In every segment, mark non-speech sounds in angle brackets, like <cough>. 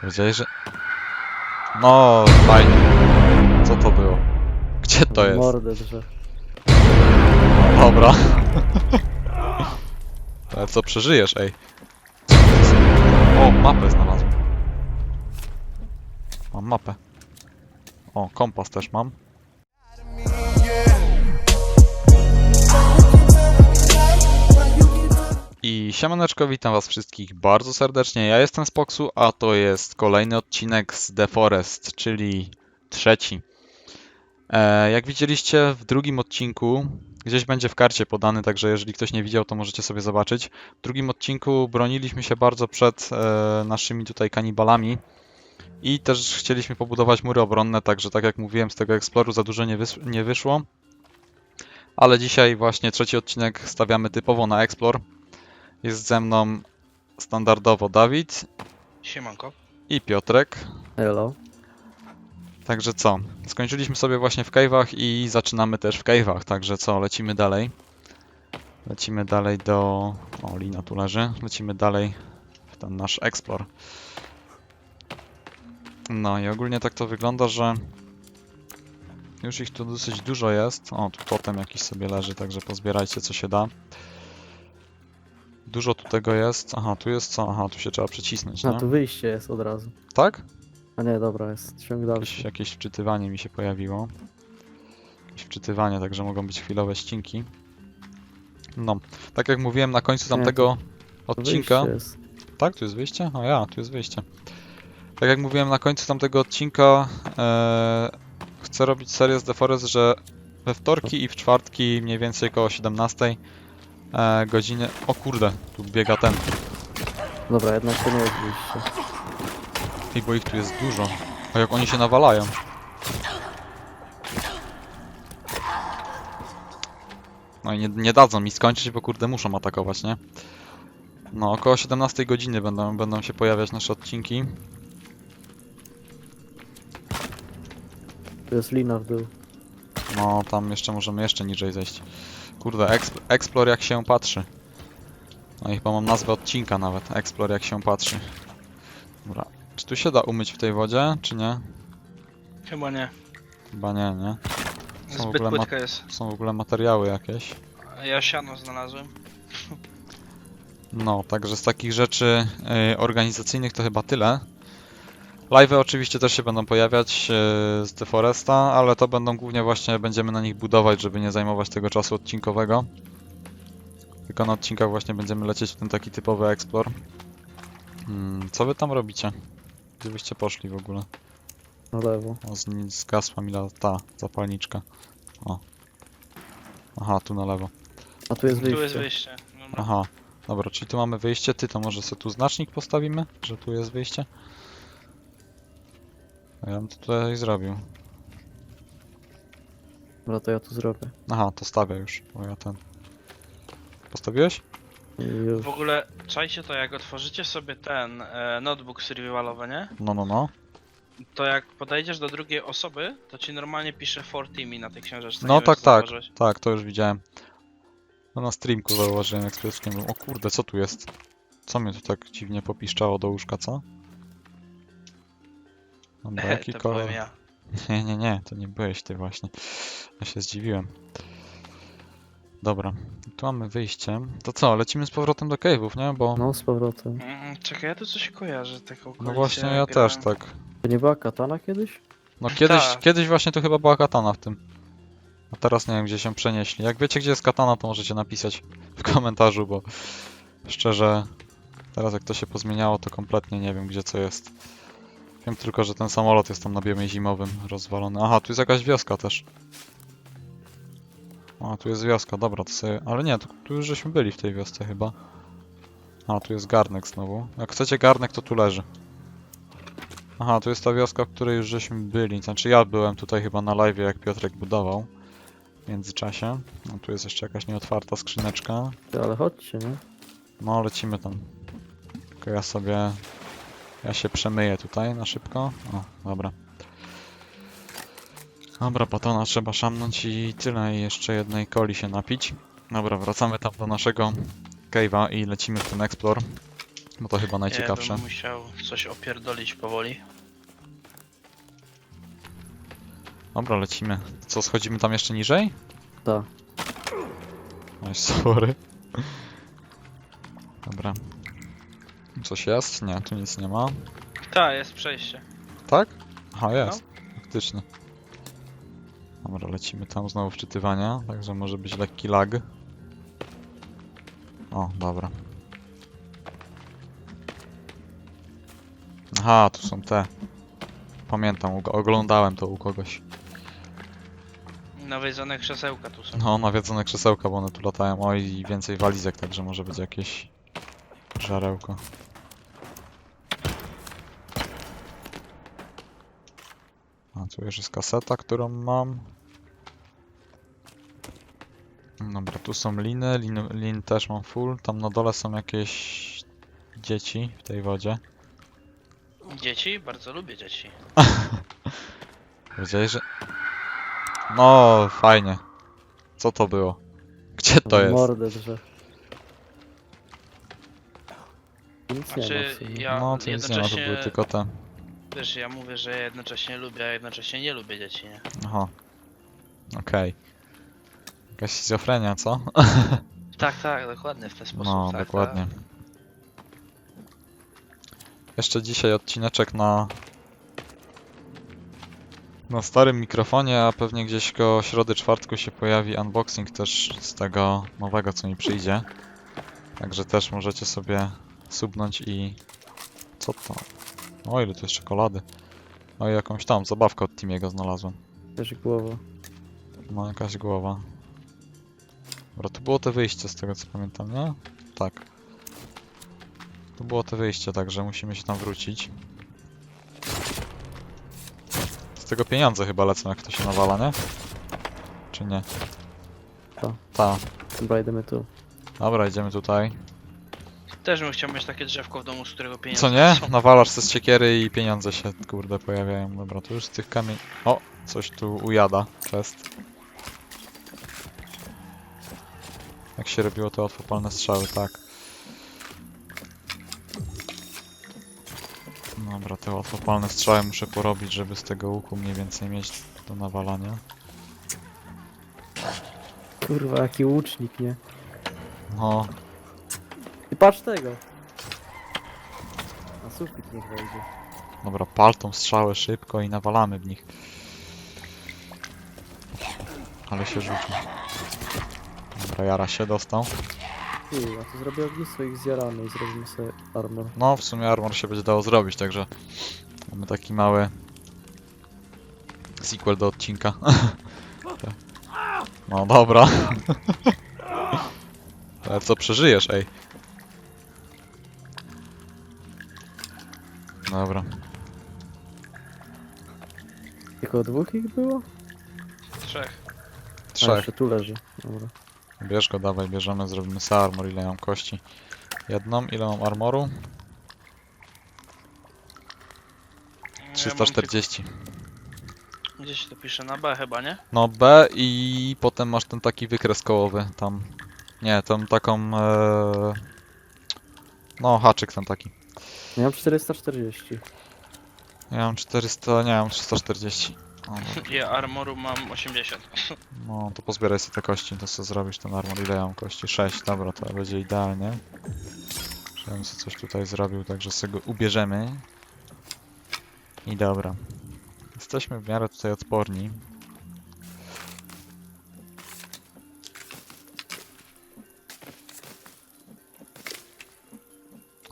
Powiedziałeś, że... No, fajnie. Co to było? Gdzie to jest? Mordę. Dobra. <laughs> Ale co, przeżyjesz, ej? O, mapę znalazłem. Mam mapę. O, kompas też mam. I siemaneczko, witam was wszystkich bardzo serdecznie. Ja jestem Spoksu, a to jest kolejny odcinek z The Forest, czyli trzeci. E, jak widzieliście w drugim odcinku, gdzieś będzie w karcie podany, także jeżeli ktoś nie widział, to możecie sobie zobaczyć. W drugim odcinku broniliśmy się bardzo przed e, naszymi tutaj kanibalami i też chcieliśmy pobudować mury obronne, także tak jak mówiłem, z tego eksploru za dużo nie, wys- nie wyszło. Ale dzisiaj właśnie trzeci odcinek stawiamy typowo na explore. Jest ze mną standardowo Dawid Siemanko. i Piotrek. Hello. Także co? Skończyliśmy sobie właśnie w cave'ach i zaczynamy też w cave'ach, także co? Lecimy dalej. Lecimy dalej do... O, lina tu leży. Lecimy dalej w ten nasz explore. No i ogólnie tak to wygląda, że już ich tu dosyć dużo jest. O, tu totem jakiś sobie leży, także pozbierajcie co się da. Dużo tu tego jest. Aha, tu jest co? Aha, tu się trzeba przycisnąć, A nie? tu wyjście jest od razu. Tak? A nie, dobra, jest ciąg Jakieś, dalszy. jakieś wczytywanie mi się pojawiło. Jakieś wczytywanie, także mogą być chwilowe ścinki. No, tak jak mówiłem na końcu tamtego Tu odcinka. wyjście jest. Tak, tu jest wyjście? O ja, tu jest wyjście. Tak jak mówiłem na końcu tamtego odcinka, e, chcę robić serię z The Forest, że we wtorki i w czwartki mniej więcej około 17 e, godziny. O kurde, tu biega ten. Dobra, jednak to nie jest wyjście. I bo ich tu jest dużo. O jak oni się nawalają. No i nie, nie dadzą mi skończyć, bo kurde muszą atakować, nie? No, około 17 godziny będą, będą się pojawiać nasze odcinki. Tu jest lina w dół. No, tam jeszcze możemy jeszcze niżej zejść. Kurde, exp Explore jak się patrzy. No i chyba mam nazwę odcinka nawet. Explore jak się patrzy. Dobra. Czy tu się da umyć w tej wodzie, czy nie? Chyba nie. Chyba nie, nie? Są w Zbyt płytka jest. Są w ogóle materiały jakieś. Ja siano znalazłem. No, także z takich rzeczy y, organizacyjnych to chyba tyle. Live'y oczywiście też się będą pojawiać y, z The Foresta, ale to będą głównie właśnie, będziemy na nich budować, żeby nie zajmować tego czasu odcinkowego. Tylko na odcinkach właśnie będziemy lecieć w ten taki typowy explore. Hmm, co wy tam robicie? Gdzie byście poszli w ogóle? Na lewo. O, z- zgasła mi ta zapalniczka. O. Aha, tu na lewo. A tu jest Tu jest wyjście. wyjście. Dobra. Aha, dobra, czyli tu mamy wyjście, ty to może sobie tu znacznik postawimy, że tu jest wyjście? A ja bym to tutaj zrobił. Dobra, to ja tu zrobię. Aha, to stawię już, bo ja ten... Postawiłeś? I już. W ogóle czajcie to, jak otworzycie sobie ten e, notebook survivalowy, nie? No, no, no. To jak podejdziesz do drugiej osoby, to ci normalnie pisze for teamy na tej książeczce. No nie wiem, tak, czy tak, zauważyłeś. tak, to już widziałem. No na streamku zauważyłem jak z O kurde, co tu jest? Co mnie tu tak dziwnie popiszczało do łóżka, co? Dobra, jaki <laughs> to kolor? byłem ja. <laughs> Nie, nie, nie, to nie byłeś ty właśnie. Ja się zdziwiłem. Dobra, tu mamy wyjście. To co, lecimy z powrotem do cave'ów, nie? Bo... No, z powrotem. Mm, czekaj, ja tu coś kojarzę, taką No właśnie, ja też tak. To nie była katana kiedyś? No kiedyś, Tak. kiedyś właśnie to chyba była katana w tym. A teraz nie wiem, gdzie się przenieśli. Jak wiecie, gdzie jest katana, to możecie napisać w komentarzu, bo szczerze, teraz jak to się pozmieniało, to kompletnie nie wiem, gdzie co jest. Wiem tylko, że ten samolot jest tam na biomie zimowym rozwalony. Aha, tu jest jakaś wioska też. A, tu jest wioska, dobra, to sobie... Ale nie, tu, tu już żeśmy byli w tej wiosce chyba. A, tu jest garnek znowu. Jak chcecie garnek, to tu leży. Aha, tu jest ta wioska, w której już żeśmy byli. Znaczy ja byłem tutaj chyba na live, jak Piotrek budował. W międzyczasie. No, tu jest jeszcze jakaś nieotwarta skrzyneczka. Ty, ale chodźcie, nie? No, lecimy tam. Tylko ja sobie... Ja się przemyję tutaj na szybko. O, dobra. Dobra, batona trzeba szamnąć i tyle. I jeszcze jednej coli się napić. Dobra, wracamy tam do naszego cave'a i lecimy w ten explore. Bo to chyba najciekawsze. Ja bym musiał coś opierdolić powoli. Dobra, lecimy. Co, schodzimy tam jeszcze niżej? Tak. Oj, sorry. Dobra. Coś jest? Nie, tu nic nie ma. Tak, jest przejście. Tak? Aha, jest. Faktycznie. Dobra, lecimy tam znowu wczytywania, także może być lekki lag. O, dobra. Aha, tu są te. Pamiętam, oglądałem to u kogoś. Nawiedzone krzesełka tu są. No, nawiedzone krzesełka, bo one tu latają. Oj, i więcej walizek, także może być jakieś żarełko. A tu już jest kaseta, którą mam. Dobra, tu są liny, lin, lin też mam full. Tam na dole są jakieś dzieci w tej wodzie. Dzieci? Bardzo lubię dzieci. <laughs> Powiedziałeś, że... No, fajnie. Co to było? Gdzie to jest? Mordę drze. Nic nie ma w Znaczy, sumie. ja No, to nic nie ma, to jednocześnie, były tylko te... wiesz, ja mówię, że ja jednocześnie lubię, a jednocześnie nie lubię dzieci, nie? Aha. Okej. Jakaś schizofrenia, co? <laughs> Tak, tak, dokładnie w ten sposób. No, tak, dokładnie. Jeszcze dzisiaj odcineczek na na starym mikrofonie, a pewnie gdzieś koło środy, czwartku się pojawi unboxing też z tego nowego, co mi przyjdzie. Także też możecie sobie subnąć i... Co to? O, ile tu jest czekolady. O, i jakąś tam zabawkę od Timiego znalazłem. Też głowa. No, jakaś głowa. Dobra, tu było to wyjście z tego co pamiętam, nie? Tak. Tu było to wyjście, także musimy się tam wrócić. Z tego pieniądze chyba lecą, jak to się nawala, nie? Czy nie? Ta. Ta. Dobra, idziemy tu. Dobra, idziemy tutaj. Też bym chciał mieć takie drzewko w domu, z którego pieniądze Co nie? są. Nawalasz ze siekiery i pieniądze się, kurde, pojawiają. Dobra, tu już z tych kamieni... O! Coś tu ujada. Chest. Jak się robiło te łatwopalne strzały, tak. Dobra, te łatwopalne strzały muszę porobić, żeby z tego łuku mniej więcej mieć do nawalania. Kurwa, jaki łucznik, nie? No, patrz tego! Na sufit niech wejdzie. dobra, pal tą strzałę szybko i nawalamy w nich. Ale się rzucił. Dobra, Jara się dostał. Ty, a to zrobię ognisko ich zjarane i zrobimy sobie armor. No, w sumie armor się będzie dało zrobić, także mamy taki mały sequel do odcinka. <laughs> No dobra. <laughs> Ale co przeżyjesz, ej? Dobra. Tylko dwóch ich było? Trzech. A, Trzech. jeszcze tu leży. Dobra. Bierz go, dawaj, bierzemy, zrobimy sobie armor. Ile mam kości? Jedną. Ile mam armoru? Ja mam 340. tylko- Gdzieś to pisze na B chyba, nie? No B i potem masz ten taki wykres kołowy tam. Nie, tą taką... E... No, haczyk ten taki. Ja mam 440. Ja mam 400, nie, mam 340. O, <laughs> Ja armoru mam 80. <laughs> no, to pozbieraj sobie te kości, to co zrobisz ten armor. Ile ja mam kości? 6, dobra, to będzie idealnie. Żebym sobie coś tutaj zrobił, także sobie go ubierzemy. I dobra. Jesteśmy w miarę tutaj odporni.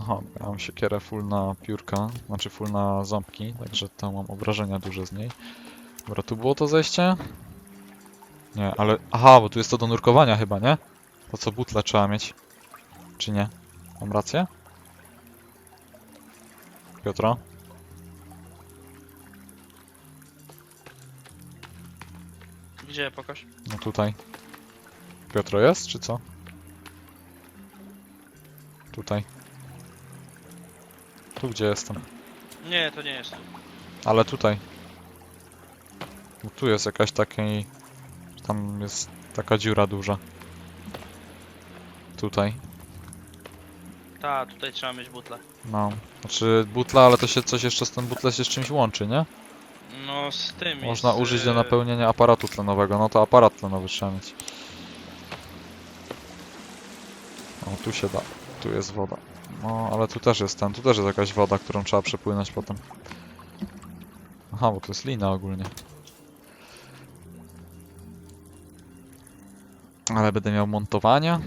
Aha, ja mam siekierę full na piórka, znaczy full na ząbki, także tam mam obrażenia duże z niej. Dobra, tu było to zejście? Nie, ale... Aha, bo tu jest to do nurkowania chyba, nie? To co butle trzeba mieć. Czy nie? Mam rację? Piotro? Gdzie, pokaż? No tutaj. Piotro jest, czy co? Tutaj. Tu gdzie jestem. Nie, to nie jest. Ale tutaj. Bo tu jest jakaś takiej... Tam jest taka dziura duża. Tutaj. Ta, tutaj trzeba mieć butlę. No. Znaczy butla, ale to się coś jeszcze z tym butlem się z czymś łączy, nie? No z tym Można użyć do e, napełnienia aparatu tlenowego. No to aparat tlenowy trzeba mieć. O, tu się da. Tu jest woda. No, ale tu też jest ten. Tu też jest jakaś woda, którą trzeba przepłynąć potem. Aha, bo to jest lina ogólnie. Ale będę miał montowania.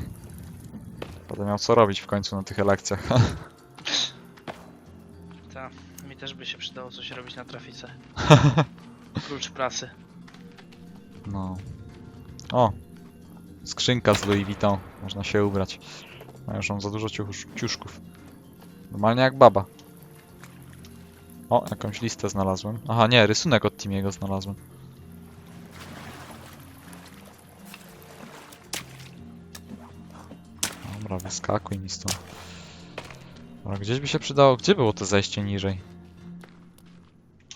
Będę miał co robić w końcu na tych lekcjach. <laughs> Ta, mi też by się przydało coś robić na trafice. <laughs> Klucz prasy. No. O! Skrzynka z Louis Vuitton. Można się ubrać. A już za dużo ciuszków. Normalnie jak baba. O, jakąś listę znalazłem. Aha, nie, rysunek od Timiego znalazłem. Dobra, wyskakuj mi stąd. Dobra, gdzieś by się przydało... Gdzie było to zejście niżej?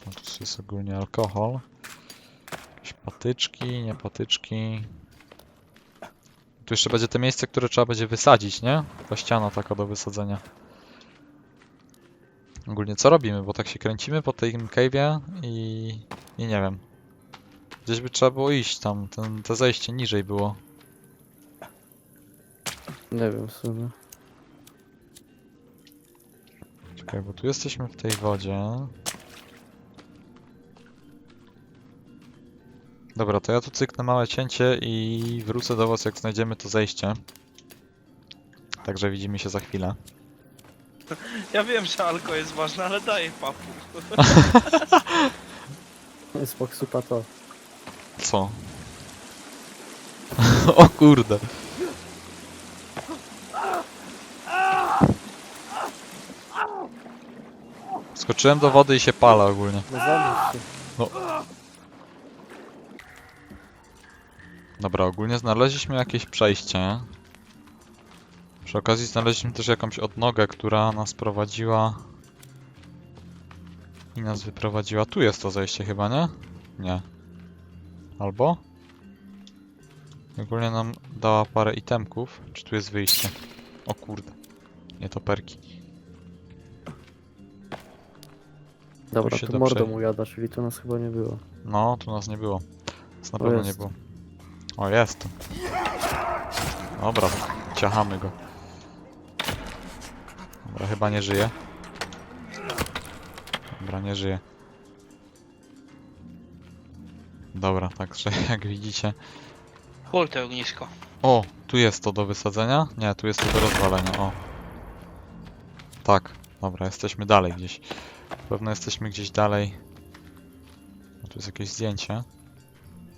No, tu jest ogólnie alkohol. Jakieś patyczki, nie patyczki. Tu jeszcze będzie te miejsce, które trzeba będzie wysadzić, nie? Ta ściana taka do wysadzenia. Ogólnie co robimy? Bo tak się kręcimy po tym cave'ie i... i nie wiem. Gdzieś by trzeba było iść tam, ten, to zejście niżej było. Nie wiem w sumie. Czekaj, bo tu jesteśmy w tej wodzie. Dobra, to ja tu cyknę małe cięcie i wrócę do was jak znajdziemy to zejście. Także widzimy się za chwilę. <laughs> Ja wiem, że alko jest ważne, ale daję papu. <laughs> Jest poksupa to. Co? <laughs> o kurde. Skoczyłem do wody i się palę ogólnie. No się. Dobra, ogólnie znaleźliśmy jakieś przejście. Przy okazji znaleźliśmy też jakąś odnogę, która nas prowadziła... I nas wyprowadziła. Tu jest to zejście chyba, nie? Nie. Albo? Ogólnie nam dała parę itemków. Czy tu jest wyjście? O kurde. Nie to perki. Dobra, się to da mordą przejść. ujada, czyli tu nas chyba nie było. No, tu nas nie było. Nas na O, pewno nie jest. było. O, jest tu. Dobra, ciachamy go. Dobra, chyba nie żyje. Dobra, nie żyje. Dobra, także <laughs> jak widzicie... Pól to ognisko. O, tu jest to do wysadzenia? Nie, tu jest to do rozwalenia, o. Tak, dobra, jesteśmy dalej gdzieś. Pewno jesteśmy gdzieś dalej. O, tu jest jakieś zdjęcie.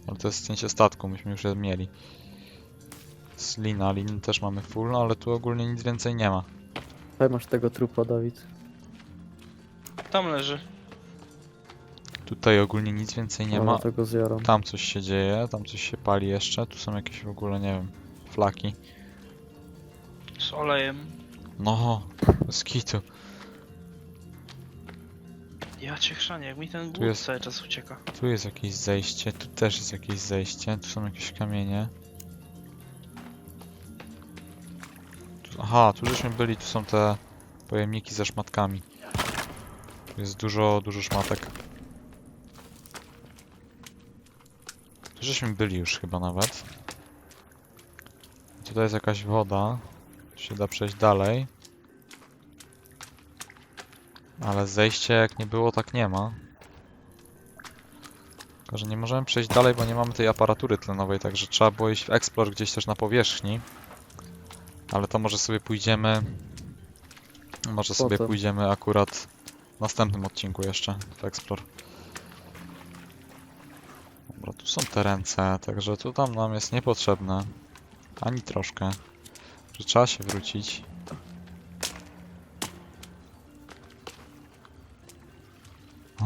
Ale to jest zdjęcie statku, myśmy już je mieli. Z lina, lin też mamy full, no ale tu ogólnie nic więcej nie ma. Tutaj masz tego trupa, Dawid. Tam leży. Tutaj ogólnie nic więcej nie ma. tego zjaram. Tam coś się dzieje, tam coś się pali jeszcze. Tu są jakieś w ogóle, nie wiem, flaki. Z olejem. No, z kitu. Ja cię chrzanie, jak mi ten głód jest- cały czas ucieka. Tu jest jakieś zejście, tu też jest jakieś zejście, tu są jakieś kamienie. Tu, aha, tu żeśmy byli, tu są te pojemniki ze szmatkami. Tu jest dużo, dużo szmatek. Tu żeśmy byli już chyba nawet. Tutaj jest jakaś woda. Tu się da przejść dalej. Ale zejście jak nie było, tak nie ma. Tylko, że nie możemy przejść dalej, bo nie mamy tej aparatury tlenowej, także trzeba było iść w Explore gdzieś też na powierzchni. Ale to może sobie pójdziemy... Może sobie Potem. pójdziemy akurat w następnym odcinku jeszcze w Explore. Dobra, tu są te ręce, także tu tam nam jest niepotrzebne. Ani troszkę. Że trzeba się wrócić.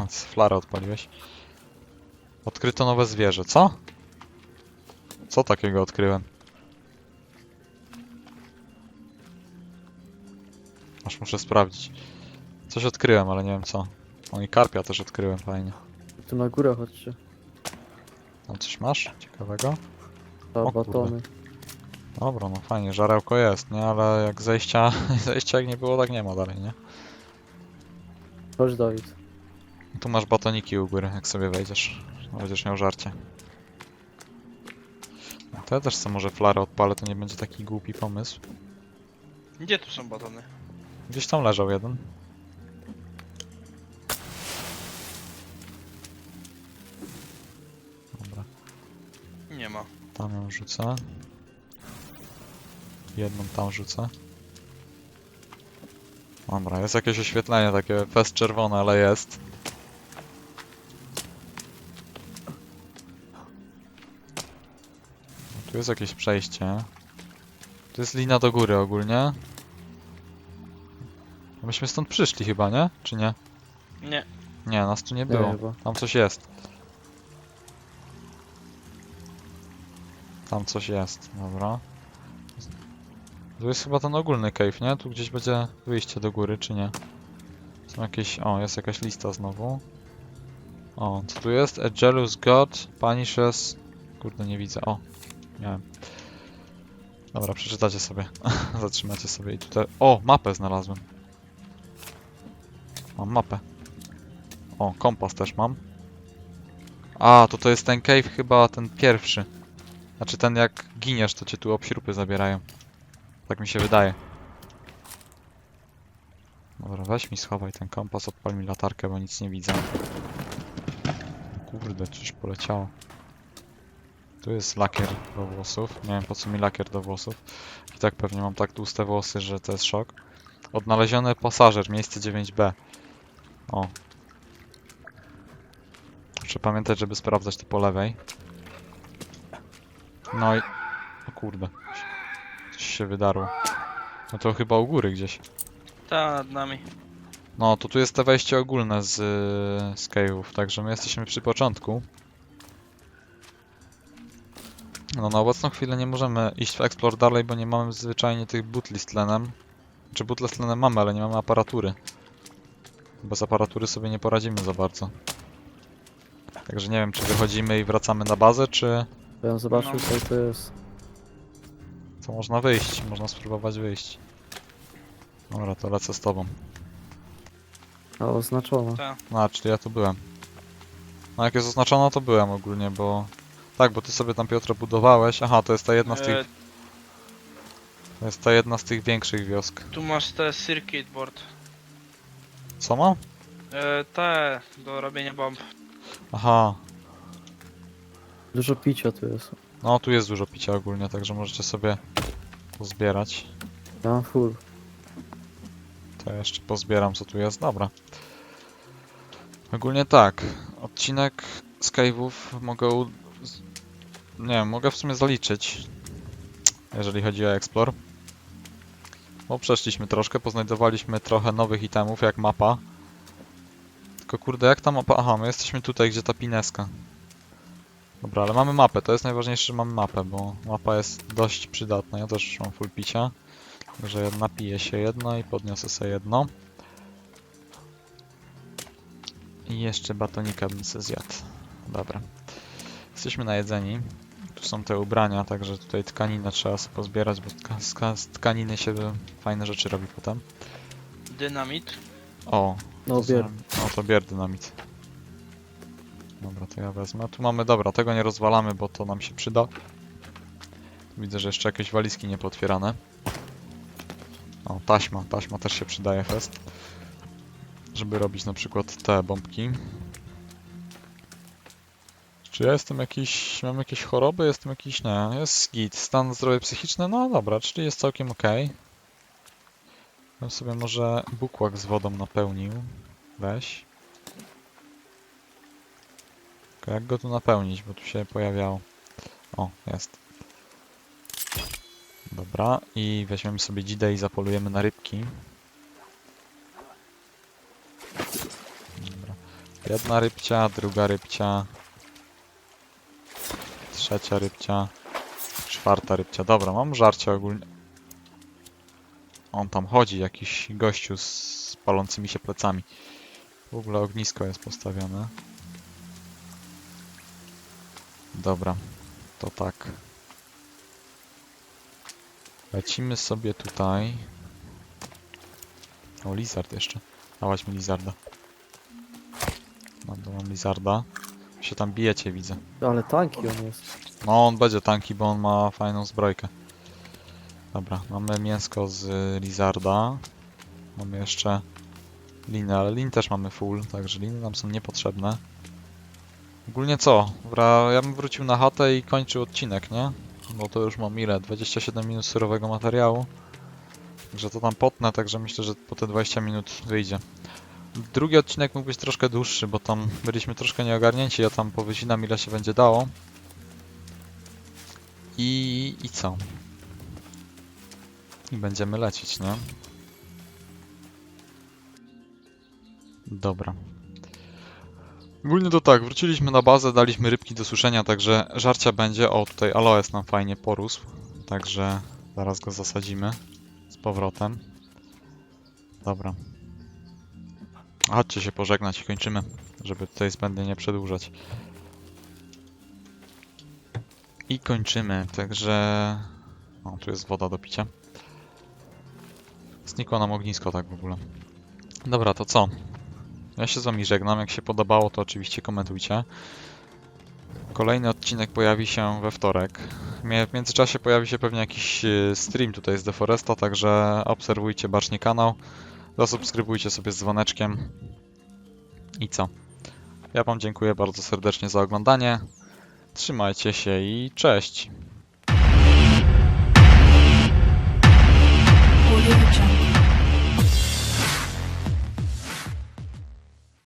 Z flara odpaliłeś. Odkryto nowe zwierzę, co? Co takiego odkryłem? Aż muszę sprawdzić. Coś odkryłem, ale nie wiem co. O i karpia też odkryłem, fajnie. Tu na górę chodźcie. Tam coś masz ciekawego? Dwa O kurde. batony. Dobra, no fajnie, żarełko jest, nie? Ale jak zejścia, <laughs> zejścia jak nie było, tak nie ma dalej, nie? Chodź Dawid. Tu masz batoniki u góry, jak sobie wejdziesz. Będziesz miał żarcie. No to ja też sobie może flarę odpalę, to nie będzie taki głupi pomysł. Gdzie tu są batony? Gdzieś tam leżał jeden. Dobra, Nie ma. tam ją rzucę. Jedną tam rzucę. Dobra, jest jakieś oświetlenie takie fest czerwone, ale jest. Tu jest jakieś przejście. Tu jest lina do góry ogólnie. Myśmy stąd przyszli chyba, nie? Czy nie? Nie. Nie, nas tu nie Nie, było. chyba. Tam coś jest. Tam coś jest, dobra. Tu jest chyba ten ogólny cave, nie? Tu gdzieś będzie wyjście do góry, czy nie? Są jakieś... O, jest jakaś lista znowu. O, co tu jest? A jealous god punishes... Kurde, nie widzę. O, miałem. Dobra, przeczytacie sobie. <laughs> Zatrzymacie sobie i tutaj... O, mapę znalazłem. Mam mapę. O, kompas też mam. A, to to jest ten cave chyba ten pierwszy. Znaczy ten jak giniesz, to cię tu obśrupy zabierają. Tak mi się wydaje. Dobra, weź mi schowaj ten kompas, odpal mi latarkę, bo nic nie widzę. Kurde, coś poleciało. Tu jest lakier do włosów. Nie wiem po co mi lakier do włosów. I tak pewnie mam tak tłuste włosy, że to jest szok. Odnaleziony pasażer, miejsce 9B. O, Muszę pamiętać, żeby sprawdzać to po lewej. No i... O kurde. Coś się wydarło. No to chyba u góry gdzieś. Ta nad nami. No, to tu jest te wejście ogólne z, z cave'ów, także my jesteśmy przy początku. No, na obecną chwilę nie możemy iść w Explore dalej, bo nie mamy zwyczajnie tych butli z tlenem. Czy butle z tlenem mamy, ale nie mamy aparatury. Bez aparatury sobie nie poradzimy za bardzo. Także nie wiem, czy wychodzimy i wracamy na bazę, czy Ja bym zobaczył No. co to jest. to można wyjść, można spróbować wyjść. Dobra, to lecę z tobą. A oznaczono. Ta. No, czyli ja tu byłem. No jak jest oznaczono, to byłem ogólnie, bo... Tak, bo ty sobie tam Piotr budowałeś. Aha, to jest ta jedna z E, tych... To jest ta jedna z tych większych wiosk. tu masz te circuit board. Co mam? E, te do robienia bomb. Aha. Dużo picia tu jest. No, tu jest dużo picia ogólnie, także możecie sobie pozbierać. Ja mam full. To ja jeszcze pozbieram, co tu jest. Dobra. Ogólnie tak. Odcinek z cave'ów mogę... u- Nie mogę w sumie zaliczyć. Jeżeli chodzi o Explore. Bo przeszliśmy troszkę, poznajdowaliśmy trochę nowych itemów, jak mapa. Tylko kurde, jak ta mapa... Aha, my jesteśmy tutaj, gdzie ta pineska. Dobra, ale mamy mapę. To jest najważniejsze, że mamy mapę, bo mapa jest dość przydatna. Ja też mam full picia. Także napiję się jedno i podniosę sobie jedno. I jeszcze batonika bym sobie zjadł. Dobra. Jesteśmy najedzeni. Tu są te ubrania, także tutaj tkaninę trzeba sobie pozbierać, bo tka- z tka- z tkaniny się fajne rzeczy robi potem. Dynamit. O, No to bier. O, to bier dynamit. Dobra, to ja wezmę. Tu mamy, dobra, tego nie rozwalamy, bo to nam się przyda. Tu widzę, że jeszcze jakieś walizki niepotwierane. O, taśma, taśma też się przydaje fest. Żeby robić na przykład te bombki. Czy ja jestem jakiś, mam jakieś choroby? Jestem jakiś, nie, jest git. Stan zdrowia psychiczny, no dobra, czyli jest całkiem ok. Bym sobie może bukłak z wodą napełnił. Weź. Tylko jak go tu napełnić, bo tu się pojawiało. O, jest. Dobra, i weźmiemy sobie dzidę i zapolujemy na rybki. Dobra. Jedna rybcia, druga rybcia. Trzecia rybcia. Czwarta rybcia. Dobra, mam żarcie ogólnie. On tam chodzi, jakiś gościu z palącymi się plecami. W ogóle ognisko jest postawione. Dobra, to tak. Lecimy sobie tutaj. O, lizard jeszcze. Dawać mi lizarda. Mam, mam lizarda. Się tam bijecie, widzę. Ale tanki on jest. No, on będzie tanki, bo on ma fajną zbrojkę. Dobra, mamy mięsko z lizarda. Mamy jeszcze liny, ale lin też mamy full, także liny nam są niepotrzebne. Ogólnie co? Wra- Ja bym wrócił na chatę i kończył odcinek, nie? Bo to już mam ile? 27 minut surowego materiału. Także to tam potnę, także myślę, że po te 20 minut wyjdzie. Drugi odcinek mógł być troszkę dłuższy, bo tam byliśmy troszkę nieogarnięci, ja tam powycinam ile się będzie dało. I, I co? I będziemy lecieć, nie? Dobra. Ogólnie to tak, wróciliśmy na bazę, daliśmy rybki do suszenia, także żarcia będzie. O, tutaj aloes nam fajnie porósł, także zaraz go zasadzimy z powrotem. Dobra. Chodźcie się pożegnać i kończymy, żeby tutaj zbędnie nie przedłużać. I kończymy, także... O, tu jest woda do picia. Znikło nam ognisko tak w ogóle. Dobra, to co? Ja się z wami żegnam, jak się podobało to oczywiście komentujcie. Kolejny odcinek pojawi się we wtorek. W międzyczasie pojawi się pewnie jakiś e, stream tutaj z Deforesta, także obserwujcie bacznie kanał. Zasubskrybujcie sobie z dzwoneczkiem. I co? Ja wam dziękuję bardzo serdecznie za oglądanie. Trzymajcie się i cześć!